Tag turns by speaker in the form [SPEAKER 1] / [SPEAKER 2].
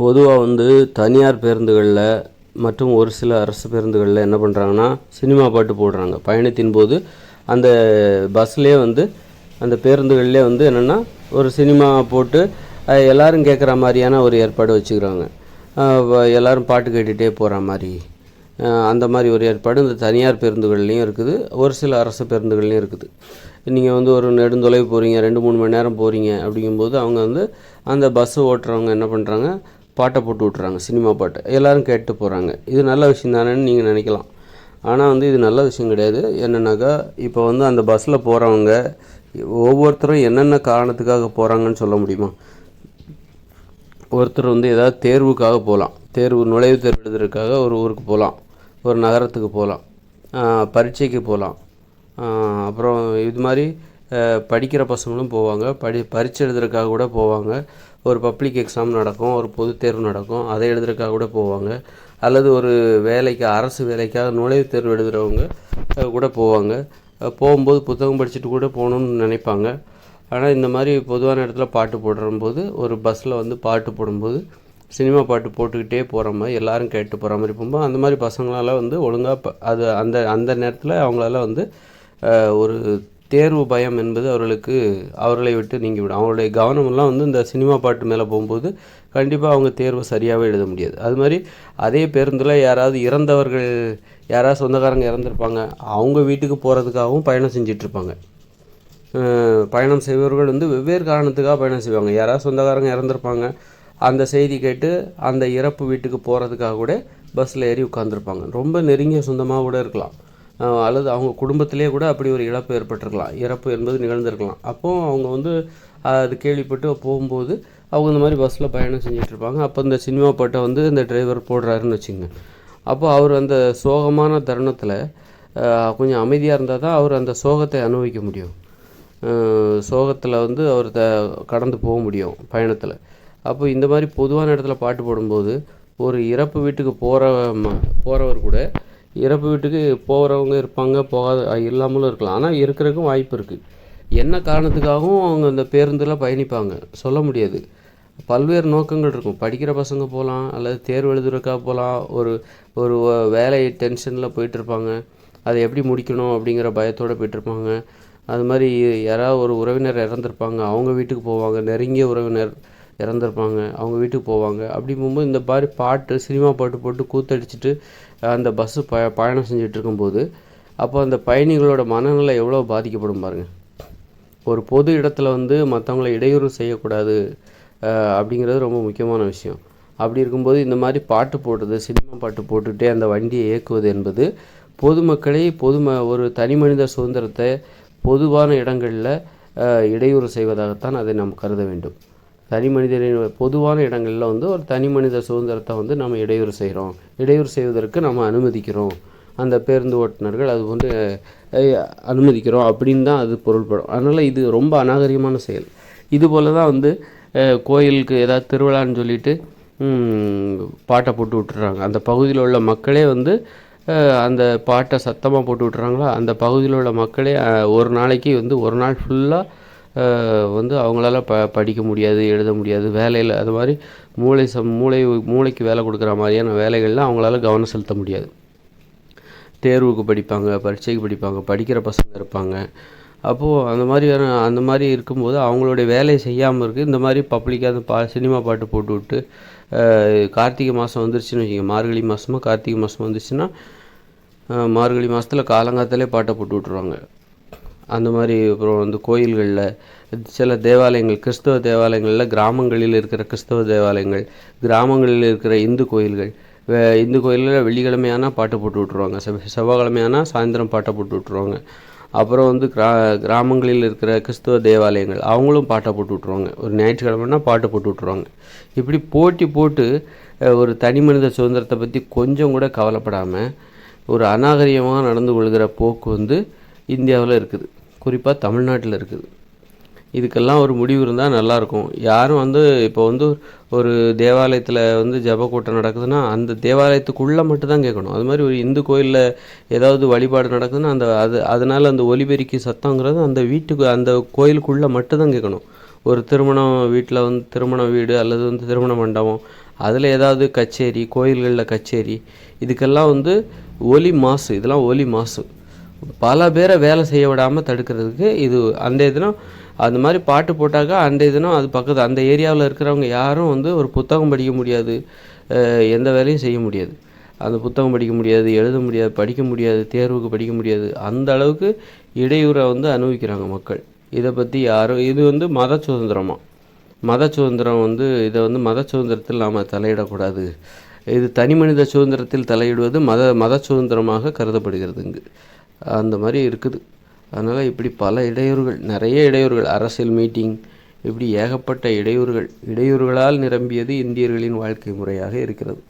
[SPEAKER 1] பொதுவாக வந்து தனியார் பேருந்துகளில் மற்றும் ஒரு சில அரசு பேருந்துகளில் என்ன பண்ணுறாங்கன்னா சினிமா பாட்டு போடுறாங்க. பயணத்தின் போது அந்த பஸ்லேயே வந்து அந்த பேருந்துகள்லேயே வந்து என்னென்னா ஒரு சினிமா போட்டு எல்லோரும் கேட்குற மாதிரியான ஒரு ஏற்பாடு வச்சுக்கிறாங்க. எல்லோரும் பாட்டு கேட்டுகிட்டே போகிற மாதிரி. அந்த மாதிரி ஒரு ஏற்பாடு இந்த தனியார் பேருந்துகள்லேயும் இருக்குது ஒரு சில அரசு பேருந்துகள்லேயும் இருக்குது. நீங்கள் வந்து ஒரு நெடுந்தொலைவு போகிறீங்க ரெண்டு மூணு மணி நேரம் போகிறீங்க அப்படிங்கும்போது அவங்க வந்து அந்த பஸ்ஸு ஓட்டுறவங்க என்ன பண்ணுறாங்க பாட்டை போட்டு விட்றாங்க சினிமா பாட்டை. எல்லாரும் கேட்டு போகிறாங்க இது நல்ல விஷயம் தானேன்னு நீங்கள் நினைக்கலாம். ஆனால் வந்து இது நல்ல விஷயம் கிடையாது. என்னென்னாக்கா இப்போ வந்து அந்த பஸ்ஸில் போகிறவங்க ஒவ்வொருத்தரும் என்னென்ன காரணத்துக்காக போகிறாங்கன்னு சொல்ல முடியுமா? ஒருத்தர் வந்து ஏதாவது தேர்வுக்காக போகலாம் தேர்வு நுழைவுத் தேர்வு எழுதுறதுக்காக ஒரு ஊருக்கு போகலாம் ஒரு நகரத்துக்கு போகலாம் பரீட்சைக்கு போகலாம் அப்புறம் இது மாதிரி படிக்கிற பசங்களும் போவாங்க. படி பரீட்சை எழுதுறதுக்காக கூட போவாங்க. ஒரு பப்ளிக் எக்ஸாம் நடக்கும் ஒரு பொதுத் தேர்வு நடக்கும் அதை எழுதுறதுக்காக கூட போவாங்க. அல்லது ஒரு வேலைக்கு அரசு வேலைக்காக நுழைவுத் தேர்வு எழுதுகிறவங்க கூட போவாங்க. போகும்போது புத்தகம் படிச்சுட்டு கூட போகணும்னு நினைப்பாங்க. ஆனால் இந்த மாதிரி பொதுவான இடத்துல பாட்டு போடுறம்போது ஒரு பஸ்ஸில் வந்து பாட்டு போடும்போது சினிமா பாட்டு போட்டுக்கிட்டே போகிற மாதிரி எல்லோரும் கேட்டு போகிற மாதிரி போகும்போது அந்த மாதிரி பசங்களால் வந்து ஒழுங்காக அது அந்த அந்த நேரத்தில் அவங்களால வந்து ஒரு தேர்வு பயம் என்பது அவர்களுக்கு அவர்களை விட்டு நீங்கிவிடும். அவங்களுடைய கவனமெல்லாம் வந்து இந்த சினிமா பாட்டு மேலே போகும்போது கண்டிப்பாக அவங்க தேர்வு சரியாகவே எழுத முடியாது. அது மாதிரி அதே பேருந்தில் யாராவது இறந்தவர்கள் யாராவது சொந்தக்காரங்க இறந்துருப்பாங்க அவங்க வீட்டுக்கு போகிறதுக்காகவும் பயணம் செஞ்சிட்ருப்பாங்க. பயணம் செய்பவர்கள் வந்து வெவ்வேறு காரணத்துக்காக பயணம் செய்வாங்க. யாராவது சொந்தக்காரங்க இறந்துருப்பாங்க அந்த செய்தி கேட்டு அந்த இறப்பு வீட்டுக்கு போகிறதுக்காக கூட பஸ்ஸில் ஏறி உட்காந்துருப்பாங்க ரொம்ப நெருங்கிய சொந்தமாக கூட இருக்கலாம். அல்லது அவங்க குடும்பத்திலே கூட அப்படி ஒரு இழப்பு ஏற்பட்டிருக்கலாம். இறப்பு என்பது நிகழ்ந்திருக்கலாம். அப்போது அவங்க வந்து அது கேள்விப்பட்டு போகும்போது அவங்க இந்த மாதிரி பஸ்ஸில் பயணம் செஞ்சிட்ருப்பாங்க. அப்போ இந்த சினிமா பாட்டை வந்து இந்த டிரைவர் போடுறாருன்னு வச்சுங்க. அப்போ அவர் அந்த சோகமான தருணத்தில் கொஞ்சம் அமைதியாக இருந்தால் தான் அவர் அந்த சோகத்தை அனுபவிக்க முடியும். சோகத்தில் வந்து அவர் த கடந்து போக முடியும் பயணத்தில். அப்போ இந்த மாதிரி பொதுவான இடத்துல பாட்டு போடும்போது ஒரு இறப்பு வீட்டுக்கு போகிற போகிறவர் கூட இறப்பு வீட்டுக்கு போகிறவங்க இருப்பாங்க போகாத இல்லாமலும் இருக்கலாம். ஆனால் இருக்கிறதுக்கும் வாய்ப்பு இருக்குது என்ன காரணத்துக்காகவும் அவங்க அந்த பேருந்தில் பயணிப்பாங்க. சொல்ல முடியாது. பல்வேறு நோக்கங்கள் இருக்கும். படிக்கிற பசங்க போகலாம் அல்லது தேர்வு எழுதுறதுக்காக போகலாம் ஒரு ஒரு வேலை டென்ஷனில் போயிட்டுருப்பாங்க. அதை எப்படி முடிக்கணும் அப்படிங்கிற பயத்தோடு போயிட்டுருப்பாங்க. அது மாதிரி யாராவது ஒரு உறவினர் இறந்துருப்பாங்க. அவங்க வீட்டுக்கு போவாங்க. நெருங்கிய உறவினர். இறந்துருப்பாங்க அவங்க வீட்டுக்கு போவாங்க. அப்படி போகும்போது இந்த மாதிரி பாட்டு சினிமா பாட்டு போட்டு கூத்தடிச்சிட்டு அந்த பஸ்ஸு ப பயணம் செஞ்சுட்டு இருக்கும்போது அப்போ அந்த பயணிகளோட மனநிலை எவ்வளோ பாதிக்கப்படும் பாருங்கள் ஒரு பொது இடத்துல வந்து மற்றவங்கள இடையூறு செய்யக்கூடாது அப்படிங்கிறது ரொம்ப முக்கியமான விஷயம். அப்படி இருக்கும்போது இந்த மாதிரி பாட்டு போடுறது சினிமா பாட்டு போட்டுகிட்டே அந்த வண்டியை இயக்குவது என்பது பொதுமக்களை பொதும ஒரு தனி மனித சுதந்திரத்தை பொதுவான இடங்களில் இடையூறு செய்வதாகத்தான் அதை நாம் கருத வேண்டும். தனி மனிதனின் பொதுவான இடங்களில் வந்து ஒரு தனி மனித சுதந்திரத்தை வந்து நம்ம இடையூறு செய்கிறோம் இடையூறு செய்வதற்கு நம்ம அனுமதிக்கிறோம். அந்த பேருந்து ஓட்டுநர்கள் அது வந்து அனுமதிக்கிறோம் அப்படின்னு தான் அது பொருள்படும். அதனால் இது ரொம்ப அநாகரிகமான செயல். இது போல் தான் வந்து கோயிலுக்கு ஏதாவது திருவிழான்னு சொல்லிட்டு பாட்டை போட்டு விட்டுறாங்க. அந்த பகுதியில் உள்ள மக்களே வந்து அந்த பாட்டை சத்தமாக போட்டு விட்டுறாங்களா? அந்த பகுதியில் உள்ள மக்களே ஒரு நாளைக்கு வந்து ஒரு நாள் ஃபுல்லாக வந்து அவங்களால ப படிக்க முடியாது எழுத முடியாது வேலையில் அது மாதிரி மூளை சம் மூளை மூளைக்கு வேலை கொடுக்குற மாதிரியான வேலைகள்லாம் அவங்களால கவனம் செலுத்த முடியாது. தேர்வுக்கு படிப்பாங்க பரீட்சைக்கு படிப்பாங்க படிக்கிற பசங்க இருப்பாங்க. அப்போது அந்த மாதிரியான அந்த மாதிரி இருக்கும்போது அவங்களுடைய வேலையை செய்யாமல் இருக்குது இந்த மாதிரி பப்ளிக்காக அந்த பா சினிமா பாட்டு போட்டு விட்டு கார்த்திகை மாதம் வந்துருச்சுன்னு வச்சுக்கோங்க மார்கழி மாதமாக கார்த்திகை மாதம் வந்துச்சுன்னா மார்கழி மாதத்தில் காலங்காத்தாலே பாட்டை போட்டு விட்ருவாங்க அந்த மாதிரி அப்புறம் வந்து கோயில்களில் சில தேவாலயங்கள் கிறிஸ்தவ தேவாலயங்களில் கிராமங்களில் இருக்கிற கிறிஸ்தவ தேவாலயங்கள் கிராமங்களில் இருக்கிற இந்து கோயில்கள் வே- இந்து கோயிலில் வெள்ளிக்கிழமையானா பாட்டு போட்டு விட்ருவாங்க செவ் செவ்வாய்க்கிழமையானா சாயந்தரம் பாட்டை போட்டு விட்ருவாங்க அப்புறம் வந்து கிரா கிராமங்களில் இருக்கிற கிறிஸ்தவ தேவாலயங்கள் அவங்களும் பாட்டை போட்டு விட்ருவாங்க ஒரு ஞாயிற்றுக்கிழமைனா பாட்டு போட்டு விட்ருவாங்க இப்படி போட்டி போட்டு ஒரு தனி மனித சுதந்திரத்தை பற்றி கொஞ்சம் கூட கவலைப்படாமல் ஒரு அநாகரிகமாக நடந்து கொள்கிற போக்கு வந்து இந்தியாவில் இருக்குது. குறிப்பாக தமிழ்நாட்டில் இருக்குது. இதுக்கெல்லாம் ஒரு முடிவு இருந்தால் நல்லாயிருக்கும் யாரும் வந்து இப்போ வந்து ஒரு தேவாலயத்தில் வந்து ஜெப கூட்டம் நடக்குதுன்னா அந்த தேவாலயத்துக்குள்ளே மட்டும்தான் கேட்கணும். அது மாதிரி ஒரு இந்து கோயிலில் ஏதாவது வழிபாடு நடக்குதுன்னா அந்த அது அதனால் அந்த ஒலிபெருக்கி சத்தங்கிறது அந்த வீட்டுக்கு அந்த கோயிலுக்குள்ளே மட்டும்தான் கேட்கணும். ஒரு திருமணம் வீட்டில் வந்து திருமண வீடு அல்லது வந்து திருமண மண்டபம் அதில் ஏதாவது கச்சேரி கோயில்களில் கச்சேரி இதுக்கெல்லாம் வந்து ஒலி மாசு இதெல்லாம் ஒலி மாசு. பல பேரை வேலை செய்ய விடாமல் தடுக்கிறதுக்கு இது அந்த தினம் அந்த மாதிரி பாட்டு போட்டாக்கா அந்த தினம் அது பக்கத்து அந்த ஏரியாவில் இருக்கிறவங்க யாரும் வந்து ஒரு புத்தகம் படிக்க முடியாது எந்த வேலையும் செய்ய முடியாது. அந்த புத்தகம் படிக்க முடியாது எழுத முடியாது படிக்க முடியாது தேர்வுக்கு படிக்க முடியாது. அந்த அளவுக்கு இடையூறை வந்து அனுபவிக்கிறாங்க மக்கள். இதை பற்றி யாரும் இது வந்து மத சுதந்திரமாக மத சுதந்திரம் வந்து இதை வந்து மத சுதந்திரத்தில் நாம் தலையிடக்கூடாது. இது தனி மனித சுதந்திரத்தில் தலையிடுவது மத மத சுதந்திரமாக கருதப்படுகிறது இங்கு. அந்த மாதிரி இருக்குது. அதனால் இப்படி பல இடையூறுகள் நிறைய இடையூறுகள் அரசியல் மீட்டிங் இப்படி ஏகப்பட்ட இடையூறுகள் இடையூறுகளால் நிரம்பியது இந்தியர்களின் வாழ்க்கை முறையாக இருக்கிறது.